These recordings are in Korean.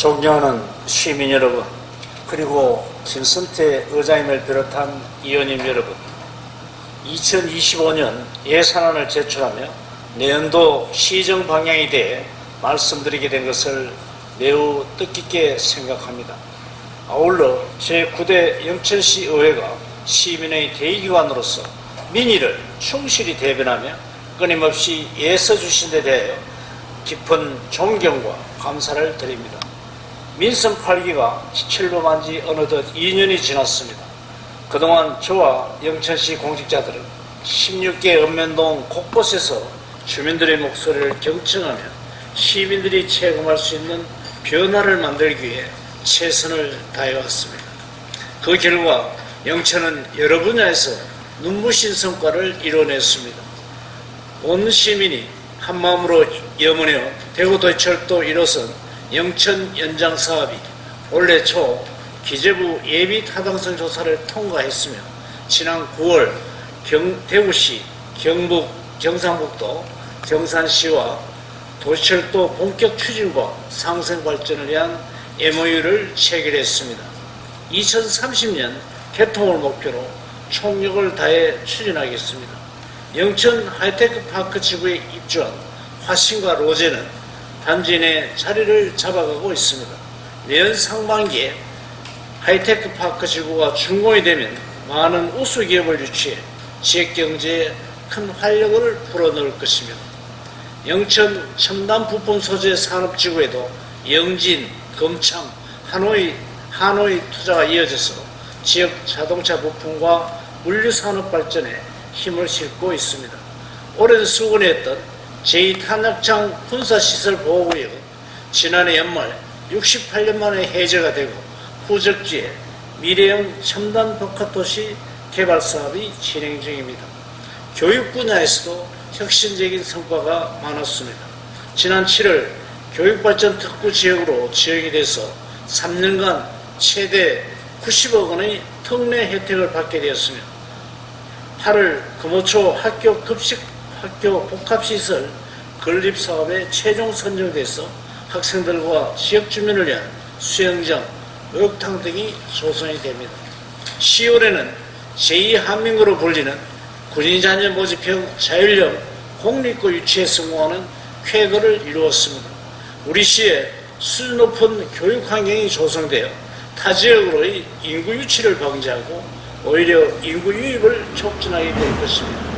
존경하는 시민 여러분, 그리고 김선태 의장님을 비롯한 의원님 여러분, 2025년 예산안을 제출하며 내년도 시정 방향에 대해 말씀드리게 된 것을 매우 뜻깊게 생각합니다. 아울러 제9대 영천시 의회가 시민의 대의기관으로서 민의를 충실히 대변하며 끊임없이 애써 주신 데 대하여 깊은 존경과 감사를 드립니다. 민선 8기가 출범한 지 어느덧 2년이 지났습니다. 그동안 저와 영천시 공직자들은 16개 읍면동 곳곳에서 주민들의 목소리를 경청하며 시민들이 체감할 수 있는 변화를 만들기 위해 최선을 다해왔습니다. 그 결과 영천은 여러 분야에서 눈부신 성과를 이뤄냈습니다. 온 시민이 한마음으로 염원해온 대구도철도 1호선 영천 연장 사업이 올해 초 기재부 예비 타당성 조사를 통과했으며 지난 9월 경, 대구시, 경북, 경상북도, 경산시와 도시철도 본격 추진과 상생 발전을 위한 MOU를 체결했습니다. 2030년 개통을 목표로 총력을 다해 추진하겠습니다. 영천 하이테크 파크 지구에 입주한 화신과 로제는 단지 내 자리를 잡아가고 있습니다. 내년 상반기에 하이테크 파크 지구가 준공이 되면 많은 우수 기업을 유치해 지역 경제에 큰 활력을 불어넣을 것이며 영천 첨단 부품 소재 산업지구에도 영진, 금창, 하노이, 하노이 투자가 이어져서 지역 자동차 부품과 물류 산업 발전에 힘을 싣고 있습니다. 오랜 수건이었던 제2탄약창 군사시설 보호구역은 지난해 연말 68년 만에 해제가 되고 후적지에 미래형 첨단 복합도시 개발 사업이 진행 중입니다. 교육 분야에서도 혁신적인 성과가 많았습니다. 지난 7월 교육발전 특구 지역으로 지역이 돼서 3년간 최대 90억 원의 특례 혜택을 받게 되었으며 8월 금호초 학교 급식 학교 복합시설 건립 사업에 최종 선정돼서 학생들과 지역 주민을 위한 수영장, 목욕탕 등이 조성이 됩니다. 10월에는 제2한민구로 불리는 군인자녀 모집형 자율형 공립고 유치에 성공하는 쾌거를 이루었습니다. 우리 시에 수준 높은 교육 환경이 조성되어 타 지역으로의 인구 유치를 방지하고 오히려 인구 유입을 촉진하게 될 것입니다.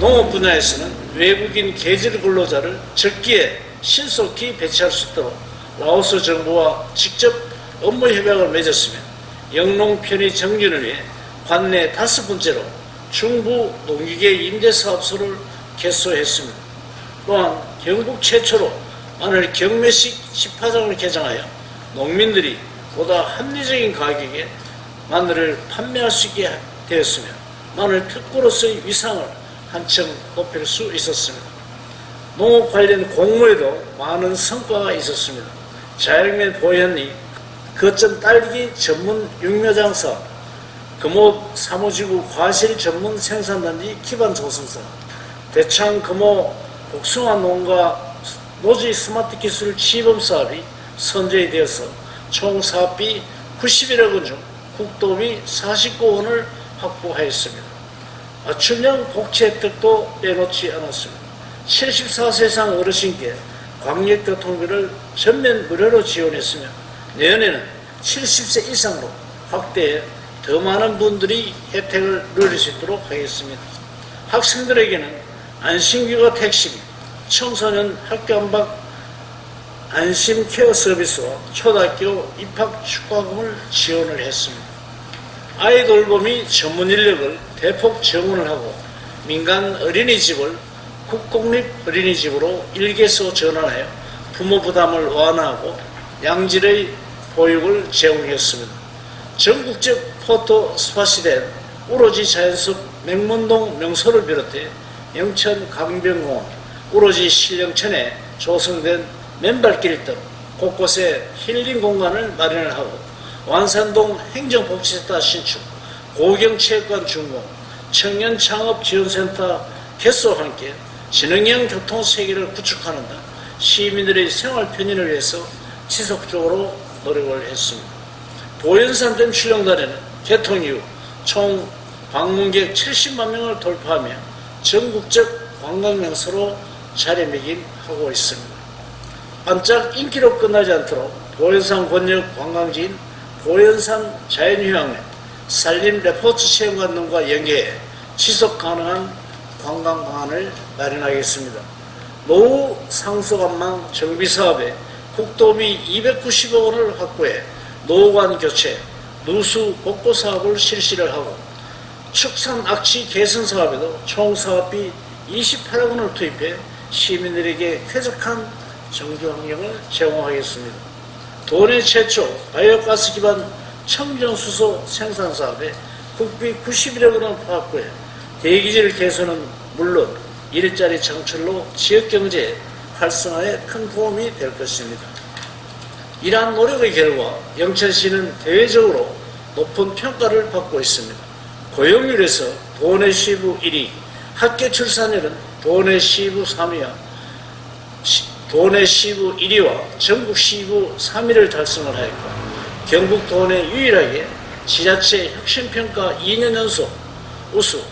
농업 분야에서는 외국인 계절 근로자를 적기에 신속히 배치할 수 있도록 라오스 정부와 직접 업무 협약을 맺었으며 영농 편의 정진을 위해 관내 다섯 번째로 중부 농기계 임대사업소를 개소했습니다. 또한 경북 최초로 마늘 경매식 집화장을 개장하여 농민들이 보다 합리적인 가격에 마늘을 판매할 수 있게 되었으며 마늘 특구로서의 위상을 한층 높일 수 있었습니다. 농업 관련 공모에도 많은 성과가 있었습니다. 자영면 보현리 거점 딸기 전문 육묘장 사업, 금호 사무지구 과실 전문 생산단지 기반 조성 사업, 대창 금호 복숭아 농가 노지 스마트 기술 시범 사업이 선정이 되어서 총 사업비 91억 원 중 국도비 49원을 확보하였습니다. 맞춤형 복지 혜택도 빼놓지 않았습니다. 74세 이상 어르신께 광역교통비를 전면 무료로 지원했으며 내년에는 70세 이상으로 확대해 더 많은 분들이 혜택을 누릴 수 있도록 하겠습니다. 학생들에게는 안심교과 택시비, 청소년 학교 안박 안심 케어 서비스와 초등학교 입학 축하금을 지원을 했습니다. 아이 돌봄이 전문 인력을 대폭 정원을 하고 민간 어린이집을 국공립 어린이집으로 일개소 전환하여 부모 부담을 완화하고 양질의 보육을 제공했습니다. 전국적 포토 스팟이 된 우로지 자연숲 맹문동 명소를 비롯해 영천 강변공원, 우로지 신령천에 조성된 맨발길 등 곳곳에 힐링 공간을 마련을 하고 완산동 행정복지센터 신축, 고경체육관 준공, 청년창업지원센터 개소와 함께 지능형 교통세계를 구축하는 등 시민들의 생활 편의를 위해서 지속적으로 노력을 했습니다. 보현산댐 출렁다리는 개통 이후 총 방문객 70만 명을 돌파하며 전국적 관광 명소로 자리매김하고 있습니다. 반짝 인기로 끝나지 않도록 보현산 권역 관광지인 보현산 자연휴양림 산림 레포트 체험관 등과 연계해 지속 가능한 관광 방안을 마련하겠습니다. 노후 상수관망 정비 사업에 국도비 290억 원을 확보해 노후관 교체, 누수 복구 사업을 실시를 하고 축산 악취 개선 사업에도 총 사업비 28억 원을 투입해 시민들에게 쾌적한 정규 환경을 제공하겠습니다. 도내 최초 바이오가스 기반 청정수소 생산 사업에 국비 91억 원을 확보해 대기질 개선은 물론 일자리 창출로 지역경제 활성화에 큰 도움이 될 것입니다. 이러한 노력의 결과 영천시는 대외적으로 높은 평가를 받고 있습니다. 고용률에서 도내 시부 1위, 학교 출산율은 도내 시부 3위와 도내 시부 1위와 전국 시부 3위를 달성을 하였고 경북 도내 유일하게 지자체 혁신평가 2년 연속 우수,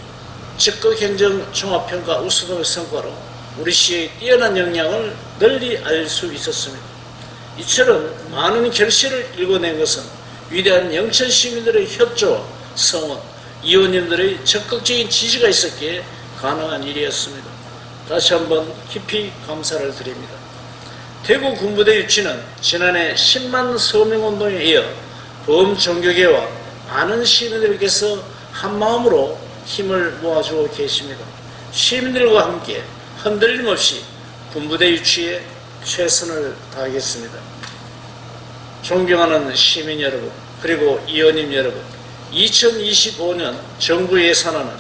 적극행정 종합평가 우수 등의 성과로 우리 시의 뛰어난 역량을 널리 알 수 있었습니다. 이처럼 많은 결실을 일궈낸 것은 위대한 영천 시민들의 협조와 성원, 의원님들의 적극적인 지지가 있었기에 가능한 일이었습니다. 다시 한번 깊이 감사를 드립니다. 대구 군부대 유치는 지난해 10만 서명운동에 이어 범종교계와 많은 시민들께서 한마음으로 힘을 모아주고 계십니다. 시민들과 함께 흔들림 없이 군부대 유치에 최선을 다하겠습니다. 존경하는 시민 여러분, 그리고 의원님 여러분, 2025년 정부 예산안은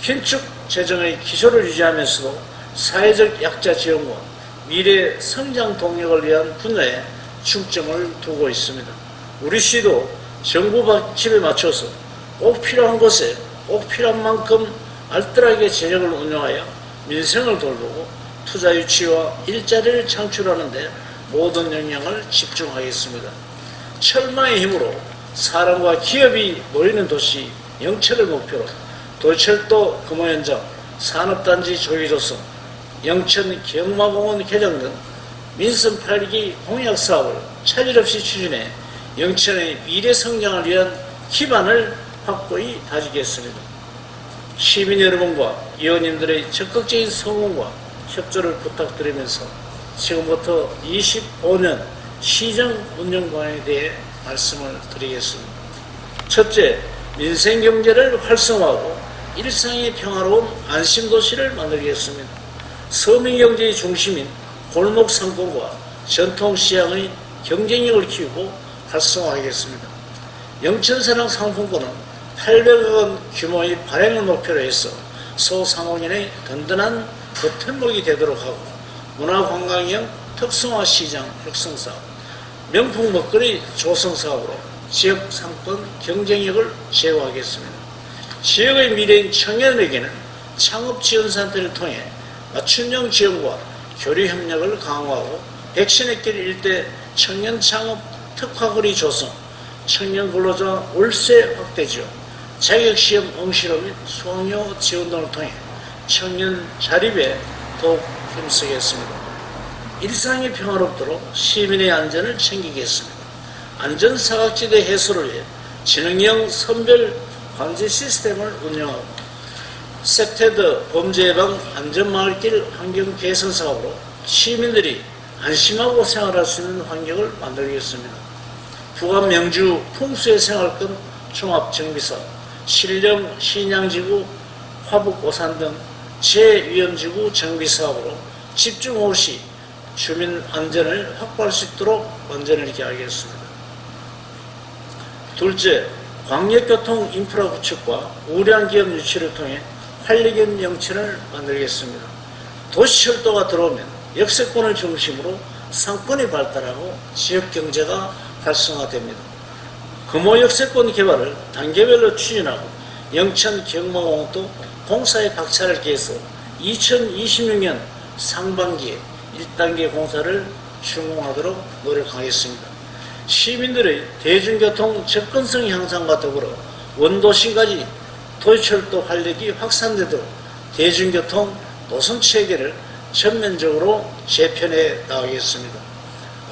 긴축 재정의 기조를 유지하면서도 사회적 약자 지원과 미래 성장 동력을 위한 분야에 중점을 두고 있습니다. 우리 시도 정부 방침에 맞춰서 꼭 필요한 곳에 꼭 필요한 만큼 알뜰하게 재정을 운영하여 민생을 돌보고 투자 유치와 일자리를 창출하는 데 모든 역량을 집중하겠습니다. 철마의 힘으로 사람과 기업이 모이는 도시 영철을 목표로 도철도 금호 현장, 산업단지 조기 조성, 영천 경마공원 개장 등 민선 8기 공약 사업을 차질 없이 추진해 영천의 미래 성장을 위한 기반을 확고히 다지겠습니다. 시민 여러분과 의원님들의 적극적인 성원과 협조를 부탁드리면서 지금부터 25년 시정 운영 방안에 대해 말씀을 드리겠습니다. 첫째, 민생 경제를 활성화하고 일상이 평화로운 안심 도시를 만들겠습니다. 서민 경제의 중심인 골목 상권과 전통 시장의 경쟁력을 키우고 활성화하겠습니다. 영천사랑 상품권은 800억 원 규모의 발행을 목표로 해서 소상공인의 든든한 버팀목이 되도록 하고 문화관광형 특성화 시장 육성 사업, 명품 먹거리 조성 사업으로 지역 상권 경쟁력을 제고하겠습니다. 지역의 미래인 청년에게는 창업 지원센터를 통해 맞춤형 지원과 교류 협력을 강화하고 백신의 길 일대 청년 창업 특화거리 조성, 청년 근로자 월세 확대 지원, 자격시험 응시로 및 수강료 지원 등을 통해 청년 자립에 더욱 힘쓰겠습니다. 일상이 평화롭도록 시민의 안전을 챙기겠습니다. 안전사각지대 해소를 위해 지능형 선별 관제 시스템을 운영하고 섹테드 범죄 예방 안전마을길 환경 개선 사업으로 시민들이 안심하고 생활할 수 있는 환경을 만들겠습니다. 부안 명주 풍수의 생활권 종합 정비사업, 신령 신양지구 화북 오산 등 재위험지구 정비 사업으로 집중호우 시 주민 안전을 확보할 수 있도록 원전을 기하겠습니다. 둘째, 광역교통 인프라 구축과 우량기업 유치를 통해 활력인 영천을 만들겠습니다. 도시철도가 들어오면 역세권을 중심으로 상권이 발달하고 지역경제가 활성화됩니다. 금호 역세권 개발을 단계별로 추진하고 영천 경마공원도 공사에 박차를 기해서 2026년 상반기에 1단계 공사를 준공하도록 노력하겠습니다. 시민들의 대중교통 접근성 향상과 더불어 원도시까지 도시철도 활력이 확산되도록 대중교통 노선 체계를 전면적으로 재편해 나가겠습니다.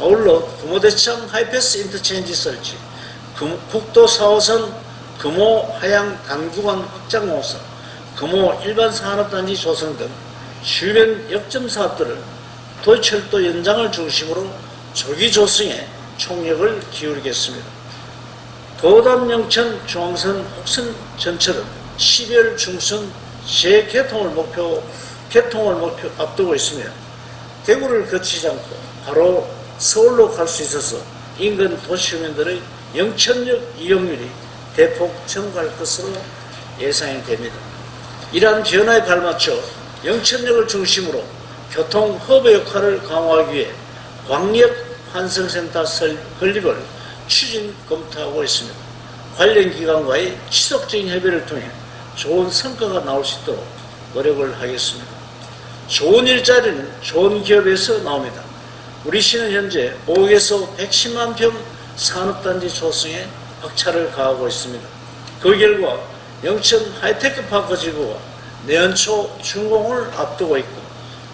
아울러 금호대창 하이패스 인터체인지 설치, 금- 국도 4호선 금호 하양 단구간 확장 공사, 금호 일반 산업단지 조성 등 주변 역점 사업들을 도시철도 연장을 중심으로 조기 조성에 총력을 기울이겠습니다. 도담 영천 중앙선 혹선 전철은 12월 중순 재개통을 목표 개통을 목표 앞두고 있으며 대구를 거치지 않고 바로 서울로 갈 수 있어서 인근 도시 주민들의 영천역 이용률이 대폭 증가할 것으로 예상이 됩니다. 이러한 변화에 발맞춰 영천역을 중심으로 교통 허브 역할을 강화하기 위해 광역 환승센터 설 건립을 추진 검토하고 있습니다. 관련 기관과의 지속적인 협의를 통해 좋은 성과가 나올 수 있도록 노력을 하겠습니다. 좋은 일자리는 좋은 기업에서 나옵니다. 우리 시는 현재 5억에서 110만 평 산업단지 조성에 박차를 가하고 있습니다. 그 결과 영천 하이테크 파크 지구가 내년 초 준공을 앞두고 있고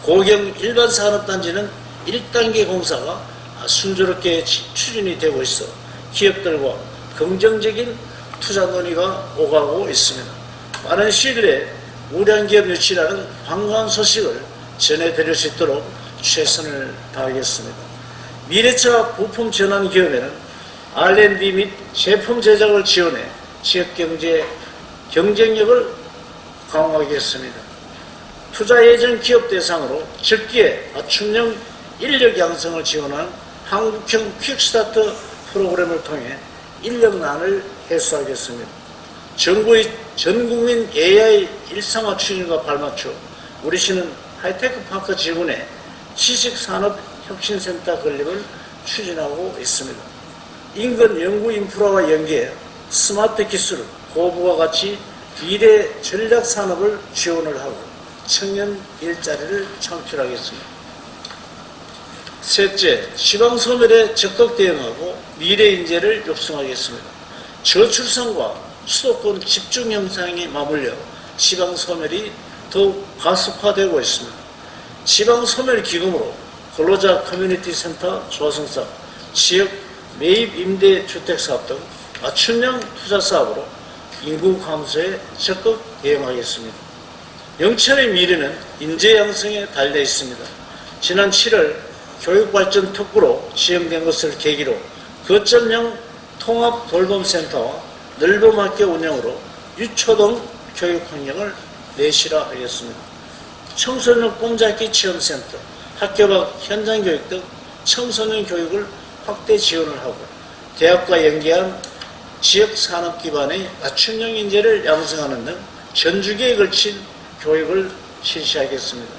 고경 일반 산업단지는 1단계 공사가 순조롭게 지- 추진이 되고 있어 기업들과 긍정적인 투자 논의가 오가고 있습니다. 빠른 시일 내에 우량 기업 유치라는 반가운 소식을 전해드릴 수 있도록 최선을 다하겠습니다. 미래차 부품 전환 기업에는 R&D 및 제품 제작을 지원해 지역 경제 경쟁력을 강화하겠습니다. 투자 예정 기업 대상으로 적기에 맞춤형 인력 양성을 지원한 한국형 퀵스타트 프로그램을 통해 인력난을 해소하겠습니다. 정부의 전국민 AI 일상화 추진과 발맞춰 우리 시는 하이테크 파크 지구내 지식산업혁신센터 건립을 추진하고 있습니다. 인근 연구 인프라와 연계해 스마트 기술, 고부가 같이 미래 전략 산업을 지원을 하고 청년 일자리를 창출하겠습니다. 셋째, 지방 소멸에 적극 대응하고 미래 인재를 육성하겠습니다. 저출산과 수도권 집중 현상이 맞물려 지방 소멸이 더욱 가속화되고 있습니다. 지방 소멸 기금으로 근로자 커뮤니티 센터 조성 사업, 지역 매입 임대 주택 사업 등 맞춤형 투자 사업으로 인구 감소에 적극 대응하겠습니다. 영천의 미래는 인재 양성에 달려 있습니다. 지난 7월 교육발전 특구로 지정된 것을 계기로 거점형 통합 돌봄센터와 넓은 학교 운영으로 유초등 교육 환경을 내실화하겠습니다. 청소년 꿈잡기 체험센터, 학교 밖 현장 교육 등 청소년 교육을 확대 지원을 하고 대학과 연계한 지역 산업 기반의 맞춤형 인재를 양성하는 등 전주기에 걸친 교육을 실시하겠습니다.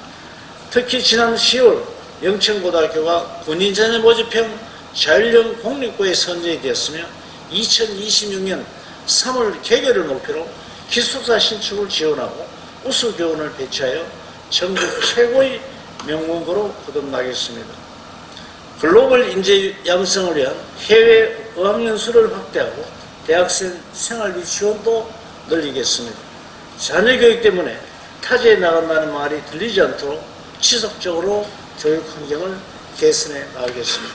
특히 지난 10월 영천고등학교가 군인자녀 모집형 자율형 공립고에 선정이 되었으며 2026년 3월 개교를 목표로 기숙사 신축을 지원하고 우수 교원을 배치하여 전국 최고의 명문고로 거듭나겠습니다. 글로벌 인재 양성을 위한 해외 어학연수를 확대하고 대학생 생활비 지원도 늘리겠습니다. 자녀 교육 때문에 타지에 나간다는 말이 들리지 않도록 지속적으로 교육 환경을 개선해 나가겠습니다.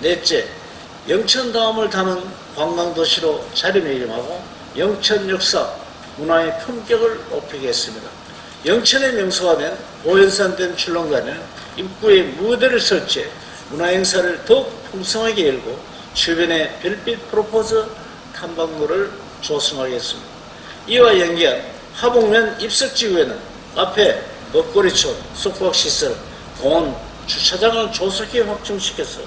넷째, 영천 다음을 담은 관광도시로 자리매김하고 영천 역사, 문화의 품격을 높이겠습니다. 영천의 명소가 된 오연산댐 출렁다는 입구에 무대를 설치해 문화행사를 더욱 풍성하게 열고 주변에 별빛 프로포즈 탐방로를 조성하겠습니다. 이와 연계한 하북면 입석지구에는 카페, 먹거리촌, 숙박시설, 공원, 주차장을 조속히 확충시켜서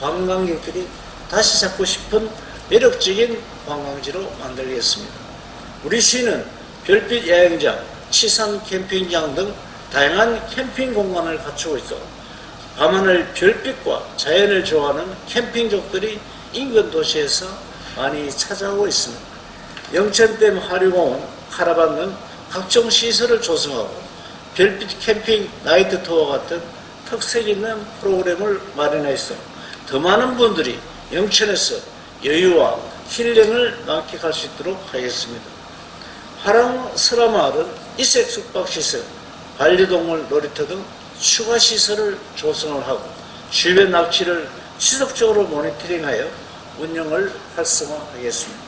관광객들이 다시 잡고 싶은 매력적인 관광지로 만들겠습니다. 우리 시는 별빛 야영장, 치산 캠핑장 등 다양한 캠핑 공간을 갖추고 있어 밤하늘 별빛과 자연을 좋아하는 캠핑족들이 인근 도시에서 많이 찾아오고 있습니다. 영천댐 하류공원, 카라반 등 각종 시설을 조성하고 별빛 캠핑 나이트 투어 같은 특색 있는 프로그램을 마련해서 더 많은 분들이 영천에서 여유와 힐링을 만끽할 수 있도록 하겠습니다. 화랑 설화마을은 이색 숙박시설, 반려동물 놀이터 등 추가 시설을 조성을 하고 주변 납치를 지속적으로 모니터링하여 운영을 활성화하겠습니다.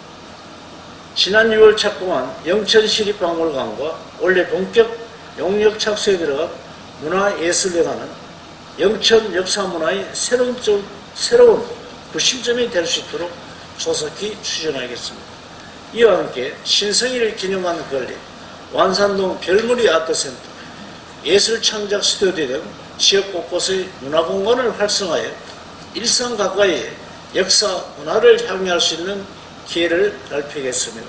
지난 6월 착공한 영천시립박물관과 올해 본격 용역 착수에 들어간 문화예술회관은 영천 역사문화의 새로운, 점- 새로운 구심점이 될 수 있도록 조속히 추진하겠습니다. 이와 함께 신성일을 기념하는 건립, 완산동 별무리 아트센터, 예술창작 스튜디오 등 지역 곳곳의 문화공간을 활성화해 일상 가까이에 역사, 문화를 향유할 수 있는 기회를 넓히겠습니다.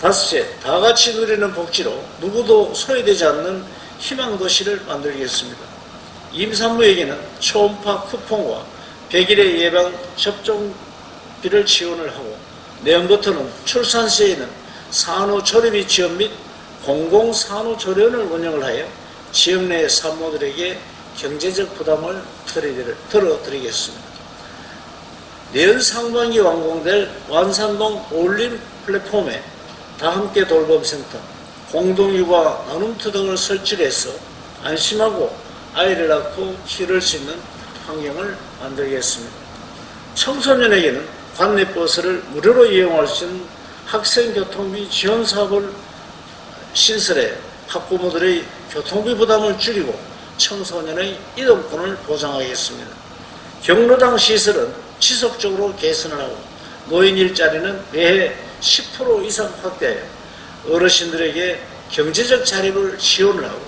다섯째, 다 같이 누리는 복지로 누구도 소외되지 않는 희망도시를 만들겠습니다. 임산부에게는 초음파 쿠폰과 100일의 예방 접종비를 지원을 하고 내년부터는 출산 시에는 산후조리비 지원 및 공공산후조련을 운영을 하여 지역 내 산모들에게 경제적 부담을 덜어드리겠습니다. 내년 상반기 완공될 완산동 올림 플랫폼에 다 함께 돌봄센터, 공동육아 나눔터 등을 설치해서 안심하고 아이를 낳고 키울 수 있는 환경을 만들겠습니다. 청소년에게는 관내 버스를 무료로 이용할 수 있는 학생 교통비 지원 사업을 신설해 학부모들의 교통비 부담을 줄이고 청소년의 이동권을 보장하겠습니다. 경로당 시설은 지속적으로 개선을 하고 노인 일자리는 매해 10% 이상 확대하여 어르신들에게 경제적 자립을 지원을 하고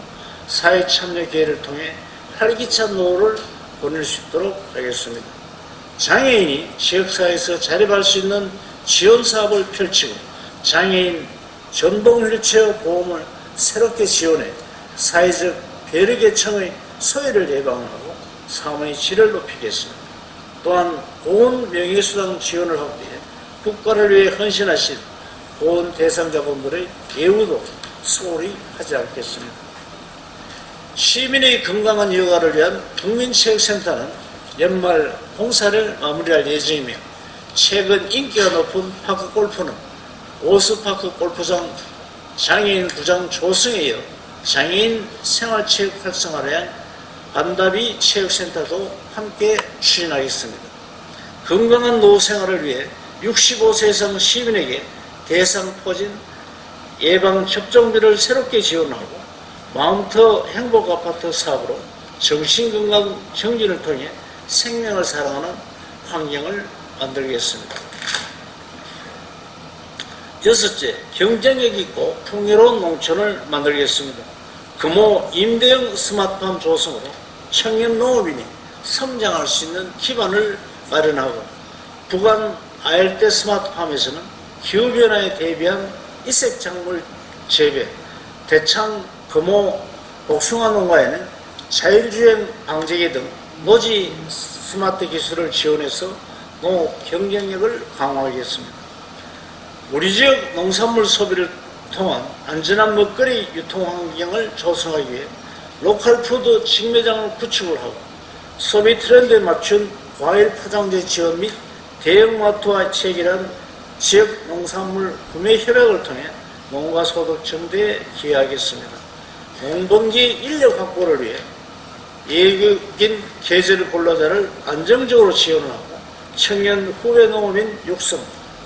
사회 참여 기회를 통해 활기찬 노후를 보낼 수 있도록 하겠습니다. 장애인이 지역사회에서 자립할 수 있는 지원 사업을 펼치고 장애인 전동 휠체어 보험을 새롭게 지원해 사회적 배려계층의 소외를 예방하고 삶의 질을 높이겠습니다. 또한 고은 명예수당 지원을 확대해 국가를 위해 헌신하신 고은 대상자분들의 예우도 소홀히 하지 않겠습니다. 시민의 건강한 여가를 위한 국민체육센터는 연말 공사를 마무리할 예정이며 최근 인기가 높은 파크 골프는 오스파크 골프장 장애인 구장 조성에 이어 장애인 생활체육 활성화를 위한 반다비 체육센터도 함께 추진하겠습니다. 건강한 노후 생활을 위해 65세 이상 시민에게 대상 포진 예방 접종비를 새롭게 지원하고 마운트 행복 아파트 사업으로 정신건강 정진을 통해 생명을 사랑하는 환경을 만들겠습니다. 여섯째, 경쟁력 있고 풍요로운 농촌을 만들겠습니다. 금호 임대형 스마트팜 조성으로 청년 농업인이 성장할 수 있는 기반을 마련하고 부간 아열대 스마트팜에서는 기후변화에 대비한 이색작물 재배, 대창, 금호, 복숭아 농가에는 자율주행 방제기 등 노지 스마트 기술을 지원해서 농업 경쟁력을 강화하겠습니다. 우리 지역 농산물 소비를 통한 안전한 먹거리 유통 환경을 조성하기 위해 로컬 푸드 직매장을 구축을 하고 소비 트렌드에 맞춘 과일 포장재 지원 및 대형마트와 체결한 지역 농산물 구매 협약을 통해 농가 소득 증대에 기여하겠습니다. 농번기 인력 확보를 위해 예극인 계절 근로자를 안정적으로 지원을 하고 청년 후배 농업인 육성,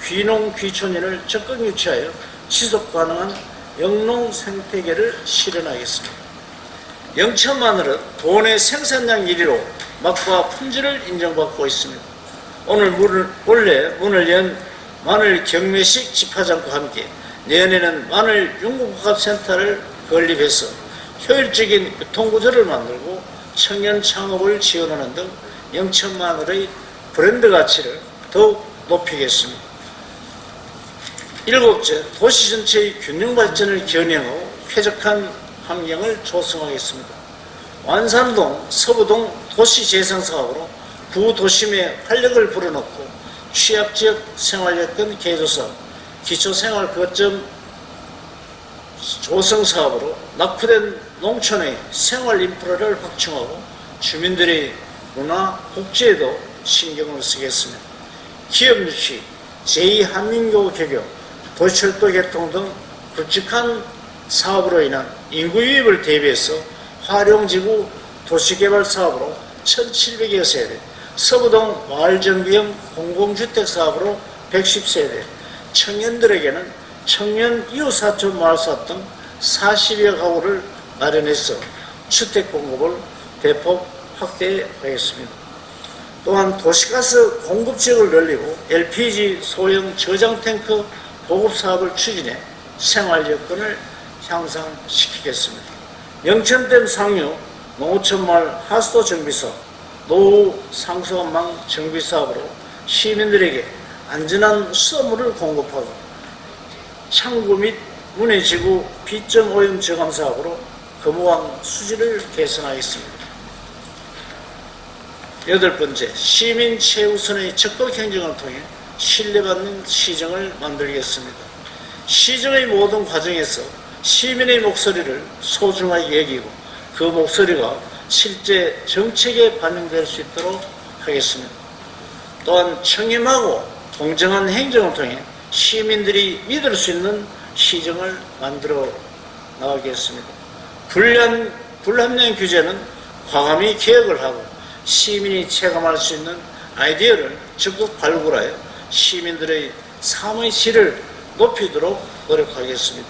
귀농 귀촌인을 적극 유치하여 지속 가능한 영농 생태계를 실현하겠습니다. 영천 마늘은 도내 생산량 1위로 맛과 품질을 인정받고 있습니다. 오늘 문을, 원래 문을 연 마늘 경매식 집화장과 함께 내년에는 마늘 융구복합센터를 건립해서 효율적인 유통구조를 만들고 청년 창업을 지원하는 등 영천 마늘의 브랜드 가치를 더욱 높이겠습니다. 일곱째, 도시 전체의 균형 발전을 겨냥하고 쾌적한 환경을 조성하겠습니다. 완산동, 서부동 도시 재생 사업으로 구도심에 활력을 불어넣고 취약지역 생활여건 개조사업, 기초생활 거점 조성 사업으로 낙후된 농촌의 생활 인프라를 확충하고 주민들의 문화, 복지에도 신경을 쓰겠습니다. 기업 유치, 제2한민교 개교, 도시철도 개통 등 굵직한 사업으로 인한 인구 유입을 대비해서 활용지구 도시개발 사업으로 1,700여 세대, 서부동 마을정비형 공공주택 사업으로 110세대, 청년들에게는 청년 이웃사촌 마을사업 등 40여 가구를 마련해서 주택 공급을 대폭 확대하겠습니다. 또한 도시가스 공급 지역을 늘리고 LPG 소형 저장 탱크 보급 사업을 추진해 생활 여건을 향상시키겠습니다. 영천댐 상류 농어촌 마을 하수도 정비 사업, 노후 상수원망 정비 사업으로 시민들에게 안전한 수돗물을 공급하고 창구 및 문해 지구 비점 오염 저감 사업으로 거무왕 수질을 개선하겠습니다. 여덟 번째, 시민 최우선의 적극 행정을 통해 신뢰받는 시정을 만들겠습니다. 시정의 모든 과정에서 시민의 목소리를 소중하게 여기고 그 목소리가 실제 정책에 반영될 수 있도록 하겠습니다. 또한 청렴하고 공정한 행정을 통해 시민들이 믿을 수 있는 시정을 만들어 나가겠습니다. 불량, 불합리한 규제는 과감히 개혁을 하고 시민이 체감할 수 있는 아이디어를 적극 발굴하여 시민들의 삶의 질을 높이도록 노력하겠습니다.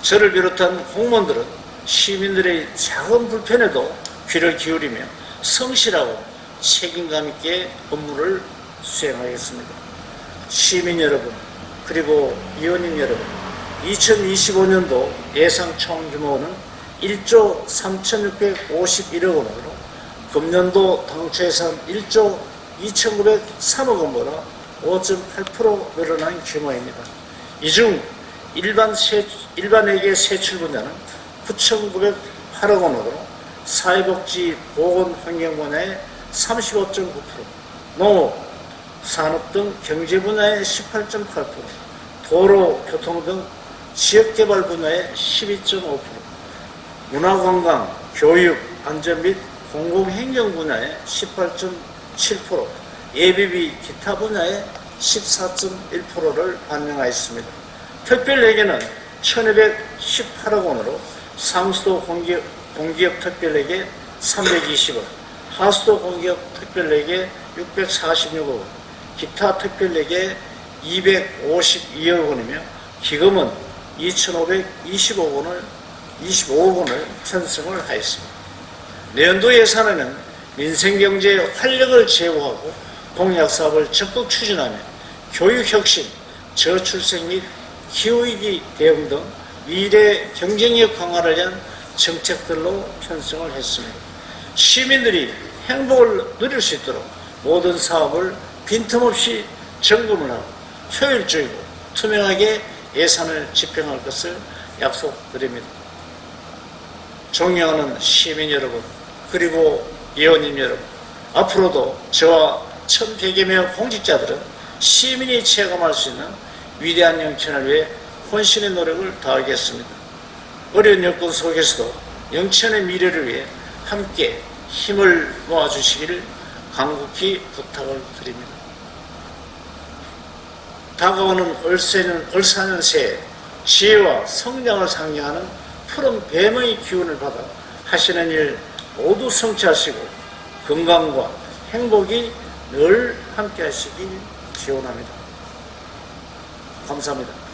저를 비롯한 공무원들은 시민들의 작은 불편에도 귀를 기울이며 성실하고 책임감 있게 업무를 수행하겠습니다. 시민 여러분, 그리고 위원님 여러분, 2025년도 예상 총 규모는 1조 3,651억 원으로 금년도 당초 예산 1조 2,903억 원보다 5.8% 늘어난 규모입니다. 이 중 일반 세, 일반에게 세출 분야는 9,908억 원으로 사회복지, 보건, 환경 분야의 35.9%, 농업, 산업 등 경제 분야의 18.8%, 도로, 교통 등 지역개발 분야의 12.5%, 문화관광, 교육, 안전 및 공공행정 분야의 18.7%, 예비비 기타 분야의 14.1%를 반영하였습니다. 특별회계는 1218억 원으로 상수도 공기업, 공기업 특별회계 320억, 하수도 공기업 특별회계 646억 원, 기타 특별회계 252억 원이며 기금은 2,525억 원을 25억 원을 편성을 하였습니다. 내년도 예산에는 민생경제의 활력을 제고하고 공약사업을 적극 추진하며 교육혁신, 저출생 및 기후위기 대응 등 미래 경쟁력 강화를 위한 정책들로 편성을 했습니다. 시민들이 행복을 누릴 수 있도록 모든 사업을 빈틈없이 점검을 하고 효율적이고 투명하게 예산을 집행할 것을 약속드립니다. 존경하는 시민 여러분, 그리고 의원님 여러분, 앞으로도 저와 1100여 명 공직자들은 시민이 체감할 수 있는 위대한 영천을 위해 혼신의 노력을 다하겠습니다. 어려운 여건 속에서도 영천의 미래를 위해 함께 힘을 모아주시기를 간곡히 부탁을 드립니다. 다가오는 을새는, 을사년 새해 지혜와 성장을 상징하는 푸른 뱀의 기운을 받아 하시는 일 모두 성취하시고 건강과 행복이 늘 함께 하시길 기원합니다. 감사합니다.